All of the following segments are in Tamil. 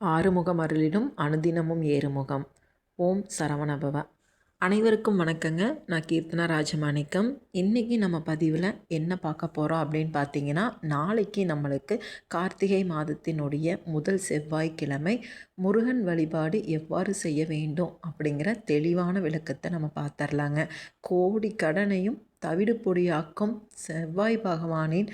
ஆறுமுகம் அருளிடும் அனுதினமும் ஏறுமுகம். ஓம் சரவணபவ. அனைவருக்கும் வணக்கங்க. நான் கீர்த்தனா ராஜமாணிக்கம். இன்றைக்கி நம்ம பதிவில் என்ன பார்க்க போகிறோம் அப்படின்னு பார்த்தீங்கன்னா நாளைக்கு நம்மளுக்கு கார்த்திகை மாதத்தினுடைய முதல் செவ்வாய்க்கிழமை முருகன் வழிபாடு எவ்வாறு செய்ய வேண்டும் அப்படிங்கிற தெளிவான விளக்கத்தை நம்ம பார்த்துர்லாங்க கோடி கடனையும் தவிடு பொடியாக்கும் செவ்வாய் பகவானின்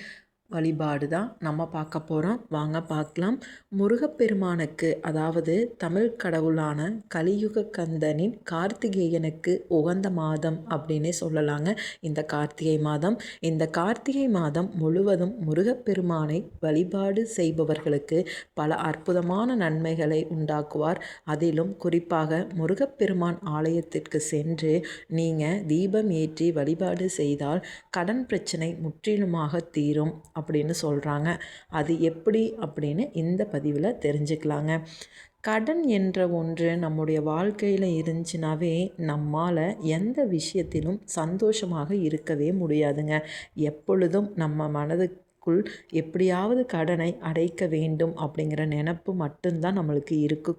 வழிபாடு தான் நம்ம பார்க்க போகிறோம் வாங்க பார்க்கலாம். முருகப்பெருமானுக்கு அதாவது தமிழ் கடவுளான கலியுக கந்தனின் கார்த்திகேயனுக்கு உகந்த மாதம் அப்படின்னே சொல்லலாங்க. இந்த கார்த்திகை மாதம். இந்த கார்த்திகை மாதம் முழுவதும் முருகப்பெருமானை வழிபாடு செய்பவர்களுக்கு பல அற்புதமான நன்மைகளை உண்டாக்குவார். அதிலும் குறிப்பாக முருகப்பெருமான் ஆலயத்திற்கு சென்று நீங்கள் தீபம் ஏற்றி வழிபாடு செய்தால் கடன் பிரச்சனை முற்றிலுமாக தீரும். அப்படின்னு சொல்கிறாங்க அது எப்படி அப்படின்னு இந்த பதிவில் தெரிஞ்சுக்கலாங்க. கடன் என்ற ஒன்று நம்முடைய வாழ்க்கையில் இருந்துச்சுனாவே நம்மால் எந்த விஷயத்திலும் சந்தோஷமாக இருக்கவே முடியாதுங்க. எப்பொழுதும் நம்ம மனதுக்குள் எப்படியாவது கடனை அடைக்க வேண்டும் அப்படிங்கிற நினப்பு மட்டும்தான் நம்மளுக்கு இருக்கு.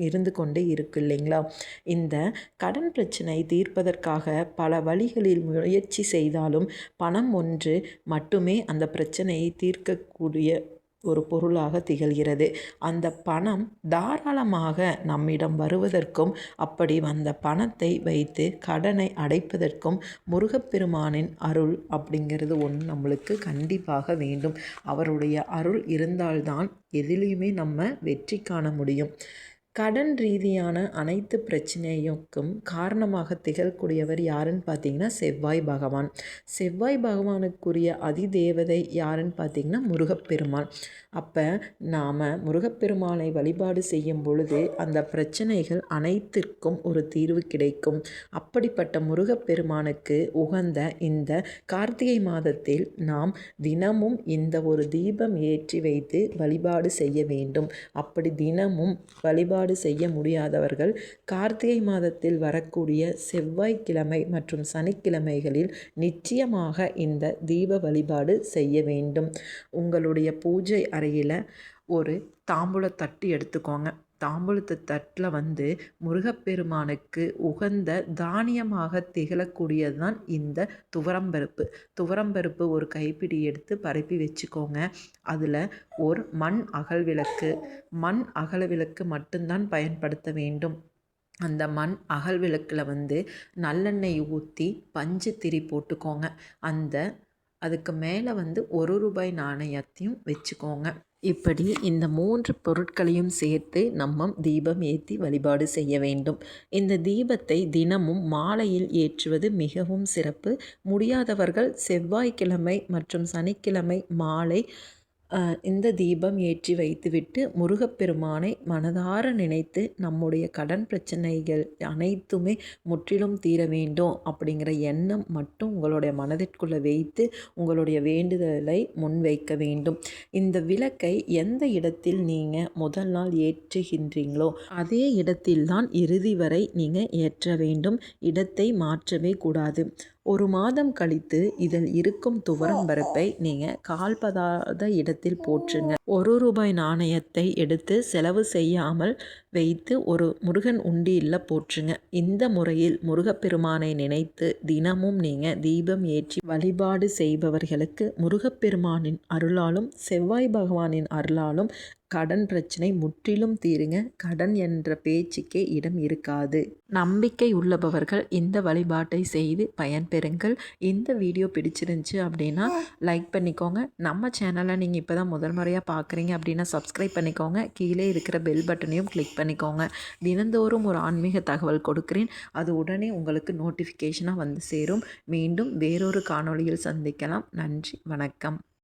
இருந்து கொண்டே இருக்கு இல்லைங்களா? இந்த கடன் பிரச்சனை தீர்ப்பதற்காக பல வழிகளில் முயற்சி செய்தாலும் பணம் ஒன்று மட்டுமே அந்த பிரச்சனையை தீர்க்கக்கூடிய ஒரு பொருளாக திகழ்கிறது. அந்த பணம் தாராளமாக நம்மிடம் வருவதற்கும் அப்படி வந்த பணத்தை வைத்து கடனை அடைப்பதற்கும் முருகப்பெருமானின் அருள் அப்படிங்கிறது ஒன்று நம்மளுக்கு கண்டிப்பாக வேண்டும். அவருடைய அருள் இருந்தால்தான் எதிலையுமே நம்ம வெற்றி காண முடியும். கடன் ரீதியான அனைத்து பிரச்சனையுக்கும் காரணமாக திகழக்கூடியவர் யாருன்னு பார்த்தீங்கன்னா செவ்வாய் பகவான். செவ்வாய் பகவானுக்குரிய அதிதேவதை யாருன்னு பார்த்தீங்கன்னா முருகப்பெருமான். அப்போ நாம் முருகப்பெருமானை வழிபாடு செய்யும் பொழுது அந்த பிரச்சனைகள் அனைத்திற்கும் ஒரு தீர்வு கிடைக்கும். அப்படிப்பட்ட முருகப்பெருமானுக்கு உகந்த இந்த கார்த்திகை மாதத்தில் நாம் தினமும் இந்த ஒரு தீபம் ஏற்றி வைத்து வழிபாடு செய்ய வேண்டும். அப்படி தினமும் வழிபாடு வழிபாடு செய்ய முடியாதவர்கள் கார்த்திகை மாதத்தில் வரக்கூடிய செவ்வாய்க்கிழமை மற்றும் சனிக்கிழமைகளில் நிச்சயமாக இந்த தீப வழிபாடு செய்ய வேண்டும். உங்களுடைய பூஜை அறையில் ஒரு தாம்பூல தட்டு எடுத்துக்கோங்க. தாம்பூலத்து தட்டில் வந்து முருகப்பெருமானுக்கு உகந்த தானியமாக திகழக்கூடியது தான் இந்த துவரம்பருப்பு. துவரம்பருப்பு ஒரு கைப்பிடி எடுத்து பரப்பி வச்சுக்கோங்க. அதில் ஒரு மண் அகல் விளக்கு மண் அகல் விளக்கு மட்டும்தான் பயன்படுத்த வேண்டும். அந்த மண் அகல் விளக்கில் வந்து நல்லெண்ணெய் ஊற்றி பஞ்சு திரி போட்டுக்கோங்க. அந்த அதுக்கு மேலே வந்து ஒரு ரூபாய் நாணயத்தையும் வச்சுக்கோங்க. இப்படி இந்த மூன்று பொருட்களையும் சேர்த்து நம்ம தீபம் ஏற்றி வழிபாடு செய்ய வேண்டும். இந்த தீபத்தை தினமும் மாலையில் ஏற்றுவது மிகவும் சிறப்பு. முடியாதவர்கள் செவ்வாய்க்கிழமை மற்றும் சனிக்கிழமை மாலை இந்த தீபம் ஏற்றி வைத்துவிட்டு முருகப்பெருமானை மனதார நினைத்து நம்முடைய கடன் பிரச்சனைகள் அனைத்துமே முற்றிலும் தீர வேண்டும் அப்படிங்கிற எண்ணம் மட்டும் உங்களுடைய மனதிற்குள்ளே வைத்து உங்களுடைய வேண்டுதலை முன்வைக்க வேண்டும். இந்த விளக்கை எந்த இடத்தில் நீங்கள் முதல் நாள் ஏற்றுகின்றீங்களோ அதே இடத்தில்தான் இறுதி வரை நீங்கள் ஏற்ற வேண்டும். இடத்தை மாற்றவே கூடாது. ஒரு மாதம் கழித்து இதில் இருக்கும் துவரம் பருப்பை நீங்கள் கால்பதாத இடத்தில் போற்றுங்க. ஒரு ரூபாய் நாணயத்தை எடுத்து செலவு செய்யாமல் வைத்து ஒரு முருகன் உண்டியில் போற்றுங்க. இந்த முறையில் முருகப்பெருமானை நினைத்து தினமும் நீங்கள் தீபம் ஏற்றி வழிபாடு செய்பவர்களுக்கு முருகப்பெருமானின் அருளாலும் செவ்வாய் பகவானின் அருளாலும் கடன் பிரச்சனை முற்றிலும் தீருங்க. கடன் என்ற பேச்சுக்கே இடம் இருக்காது. நம்பிக்கை உள்ளபவர்கள் இந்த வழிபாட்டை செய்து பயன்பெறுங்கள் இந்த வீடியோ பிடிச்சிருந்துச்சு அப்படின்னா லைக் பண்ணிக்கோங்க. நம்ம சேனலை நீங்கள் இப்போ தான் முதல் முறையாக பார்க்குறீங்க அப்படின்னா சப்ஸ்கிரைப் பண்ணிக்கோங்க. கீழே இருக்கிற பெல் பட்டனையும் கிளிக் பண்ணிக்கோங்க. தினந்தோறும் ஒரு ஆன்மீக தகவல் கொடுக்குறேன். அது உடனே உங்களுக்கு நோட்டிஃபிகேஷனாக வந்து சேரும். மீண்டும் வேறொரு காணொளியில் சந்திக்கலாம். நன்றி. வணக்கம்.